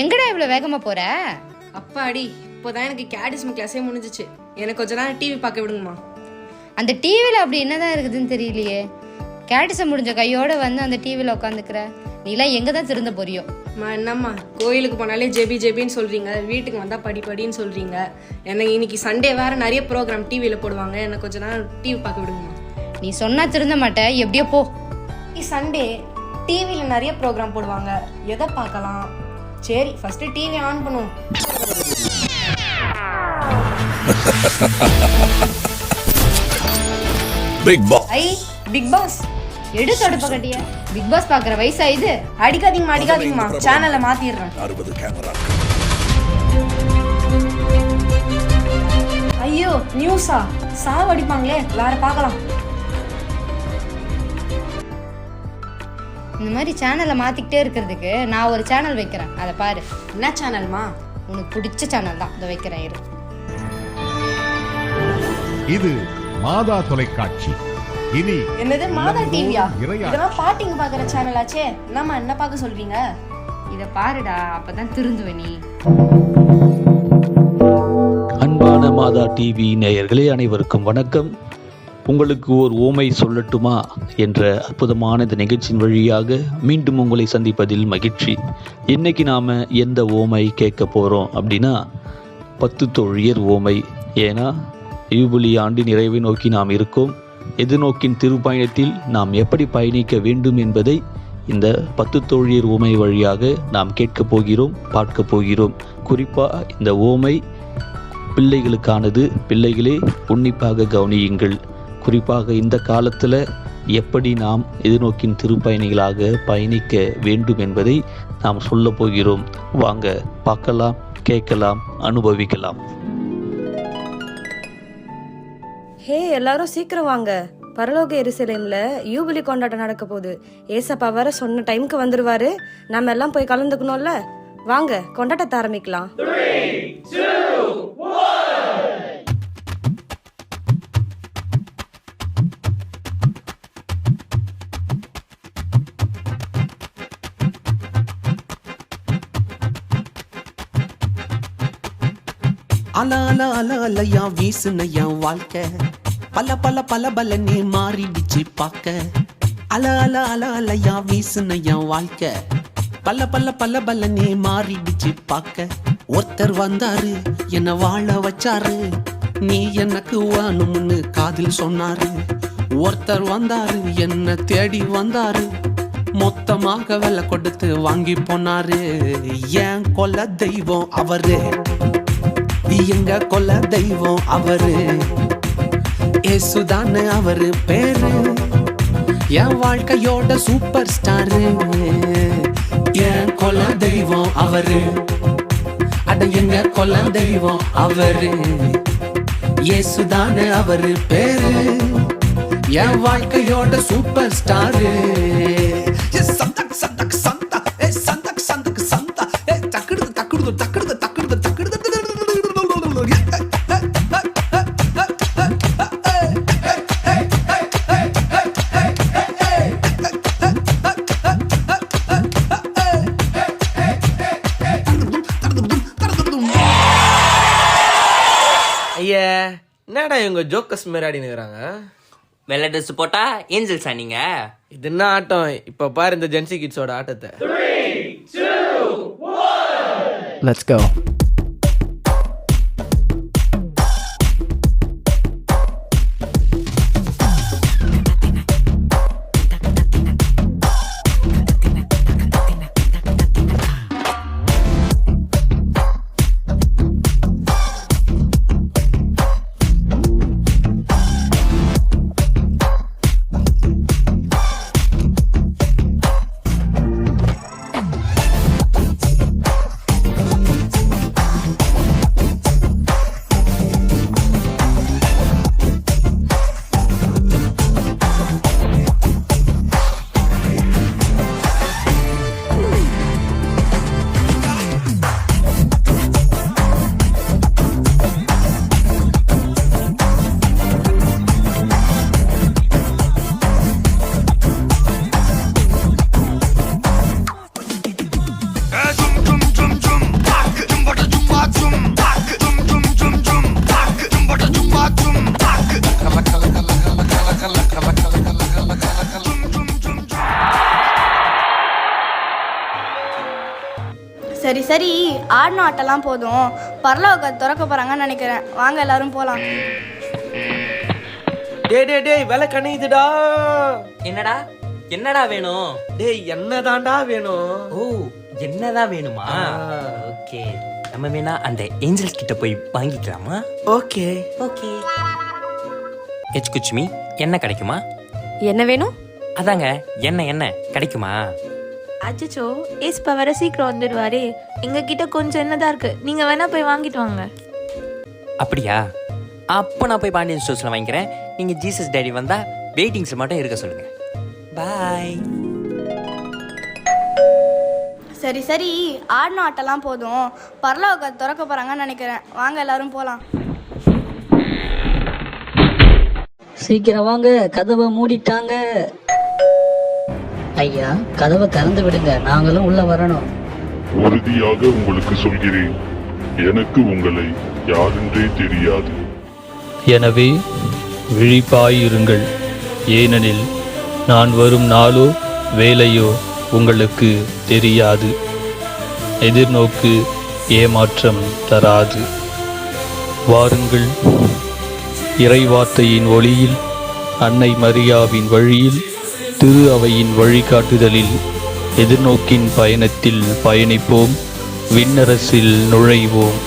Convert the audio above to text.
எங்கடா இவ்வளவு வேகமா போற? அப்பாடி இப்போதான் எனக்கு கேடிஸ்ம் கிளாஸே முடிஞ்சிச்சு. எனக்கு கொஞ்ச நேரம் டிவி பார்க்க விடுங்கம்மா. அந்த டிவில அப்படி என்னதான் இருக்குதுன்னு தெரியலையே. கேட்டிசம் முடிஞ்ச கையோட வந்து அந்த டிவில உட்காந்துக்கிற நீலாம் எங்க தான் திருந்த போறியோ? அம்மா என்னம்மா கோயிலுக்கு போனாலே ஜெபி ஜெபின்னு சொல்றீங்க. வீட்டுக்கு வந்தா படி படின்னு சொல்றீங்க. எனக்கு இன்னைக்கு சண்டே வேற நிறைய ப்ரோக்ராம் டிவியில போடுவாங்க. எனக்கு கொஞ்ச நேரம் டிவி பார்க்க விடுங்கம்மா. நீ சொன்னா திருந்த மாட்ட. எப்படியோ போ. சண்டே டிவியில நிறைய ப்ரோக்ராம் போடுவாங்க. எதை பார்க்கலாம்? சரி ஃபர்ஸ்ட் டிவி ஆன் பண்ணுவோம். பிக் பாஸ் ஐ பிக் பாஸ் எடு தடுப்ப கட்டிய. பிக் பாஸ் பாக்குற வயசா இது? அடிக்காதீங்கம்மா அடிக்காதீங்கம்மா. சேனலை மாத்திடுறேன். அறுபது கேமரா ஐயோ நியூஸா சாவ் அடிப்பாங்களே. வேற பார்க்கலாம். இந்த மாதிரி சேனலை மாத்திக்கிட்டே இருக்கிறதுக்கு நான் ஒரு சேனல் வைக்கிறேன். அதை பாரு. என்ன சேனல்மா உனக்கு பிடிச்ச சேனல் தான். இதை வைக்கிறேன் இரு. இது மாதா தொலைக்காட்சி. இனி என்னது மாதா டிவியா இதெல்லாம் பாட்டிங்க பாக்குற சேனல் ஆச்சே. என்னம்மா என்ன பார்க்க சொல்றீங்க? இதை பாருடா அப்பதான் திருந்துவ நீ. அன்பான மாதா டிவி நேயர்களே அனைவருக்கும் வணக்கம். உங்களுக்கு ஓர் ஓமை சொல்லட்டுமா? என்ற அற்புதமான இந்த நிகழ்ச்சியின் வழியாக மீண்டும் உங்களை சந்திப்பதில் மகிழ்ச்சி. இன்னைக்கு நாம் எந்த ஓமை கேட்க போகிறோம் அப்படின்னா பத்து தொழியர் ஓமை. ஏன்னா யூபிலி ஆண்டு நிறைவை நோக்கி நாம் இருக்கோம். எதிர்நோக்கின் திருப்பயணத்தில் நாம் எப்படி பயணிக்க வேண்டும் என்பதை இந்த பத்து தொழியர் ஓமை வழியாக நாம் கேட்கப் போகிறோம் பார்க்க போகிறோம். குறிப்பாக இந்த ஓமை பிள்ளைகளுக்கானது. பிள்ளைகளே உன்னிப்பாக கவனியுங்கள். குறிப்பாக இந்த காலத்தில் எப்படி நாம் எதிர்நோக்கின் திருப்பயணிகளாக பயணிக்க வேண்டும் என்பதை நாம் சொல்ல போகிறோம். வாங்க பார்க்கலாம் கேட்கலாம் அனுபவிக்கலாம். ஹே எல்லாரும் சீக்கிரம் வாங்க. பரலோக எருசலேம்ல யூபிலி கொண்டாட்டம் நடக்க போகுது. ஏசப்பா வர சொன்ன டைம்க்கு வந்துருவாரு. நம்ம எல்லாம் போய் கலந்துக்கணும்ல? வாங்க கொண்டாட்டத்தை ஆரம்பிக்கலாம். அல அல அல அலையா வீசுன என் வாழ்க்கை. பல பல பல பல நீ மாறிடுச்சு பார்க்க. அல அல அல அலையா வீசுன என் வாழ்க்கை. பல பல பல பல நீ மாறிடுச்சு பார்க்க. ஒருத்தர் வந்தாரு என்ன வாழ வச்சாரு. நீ எனக்கு வாணும்னு காதில் சொன்னாரு. ஒருத்தர் வந்தாரு என்ன தேடி வந்தாரு. மொத்தமாக விலை கொடுத்து வாங்கி போனாரு. ஏன் கொல்ல தெய்வம் அவரு. எங்க கொல்ல தெய்வம் அவரு. ஏசுதானு அவரு பேரு. என் வாழ்க்கையோட சூப்பர் ஸ்டாரு என் கொல்ல தெய்வம் அவரு. அட எங்க கொல்ல தெய்வம் அவரு. ஏசுதானு அவரு பேரு. என் வாழ்க்கையோட சூப்பர் ஸ்டாரு என்னடா இவங்க ஜோக்கஸ் மாதிரி ஆடினுக்குறாங்க? வெள்ளை ட்ரெஸ் போட்டா ஏஞ்சல்ஸா நீங்க? இது என்ன ஆட்டம்? இப்ப பாரு இந்த ஜென்சி கிட்ஸோட ஆட்டத்தை. Let's go. சரி ஆடின ஆட்டெல்லாம் போதும். பரலோக திறக்க போறாங்கன்னு நினைக்கிறேன். வாங்க எல்லாரும் போலாம். டேய் டேய் டேய் விலை கணிதுடா என்னடா? என்னடா வேணும்? டேய் என்னதான்டா வேணும்? ஓ என்னதான் வேணுமா. ஓகே நம்ம வேணா அந்த ஏஞ்சல்ஸ் கிட்ட போய் வாங்கிக்கலாமா? ஓகே. ஓகே. எச் குச்மி என்ன கிடைக்குமா? என்ன வேணும்? அதாங்க என்ன என்ன கிடைக்குமா? அச்சோ ஏஸ்பா வர சீக்கிரம் வந்துடுவாரே எங்க கிட்ட கொஞ்சம் என்னதான் இருக்கு? நீங்க வேணா போய் வாங்கிட்டு வாங்க. அப்படியா? அப்போ நான் போய் பாண்டியன் ஸ்டோர்ஸில் வாங்கிக்கிறேன். நீங்கள் ஜீசஸ் டேடி வந்தால் வெயிட்டிங்ஸில் மட்டும் இருக்க சொல்லுங்கள் பாய் சரி சரி. ஆடின ஆட்டெல்லாம் போதும். பரலோக திறக்க போறாங்கன்னு நினைக்கிறேன். வாங்க எல்லாரும் போலாம். சீக்கிரம் வாங்க. கதவை மூடிட்டாங்க. ஐயா கதவை திறந்து விடுங்க. நாங்களும் உள்ள வரணும். உறுதியாக உங்களுக்கு சொல்கிறேன். எனக்கு உங்களை யாரென்றே தெரியாது. எனவே விழிப்பாயிருங்கள். ஏனெனில் நான் வரும் நாளோ வேலையோ உங்களுக்கு தெரியாது. எதிர்நோக்கு ஏமாற்றம் தராது. வாருங்கள். இறைவார்த்தையின் ஒளியில் அன்னை மரியாவின் வழியில் திரு அவையின் வழிகாட்டுதலில் எதிர்நோக்கின் பயணத்தில் பயணிப்போம். விண்ணரசில் நுழைவோம்.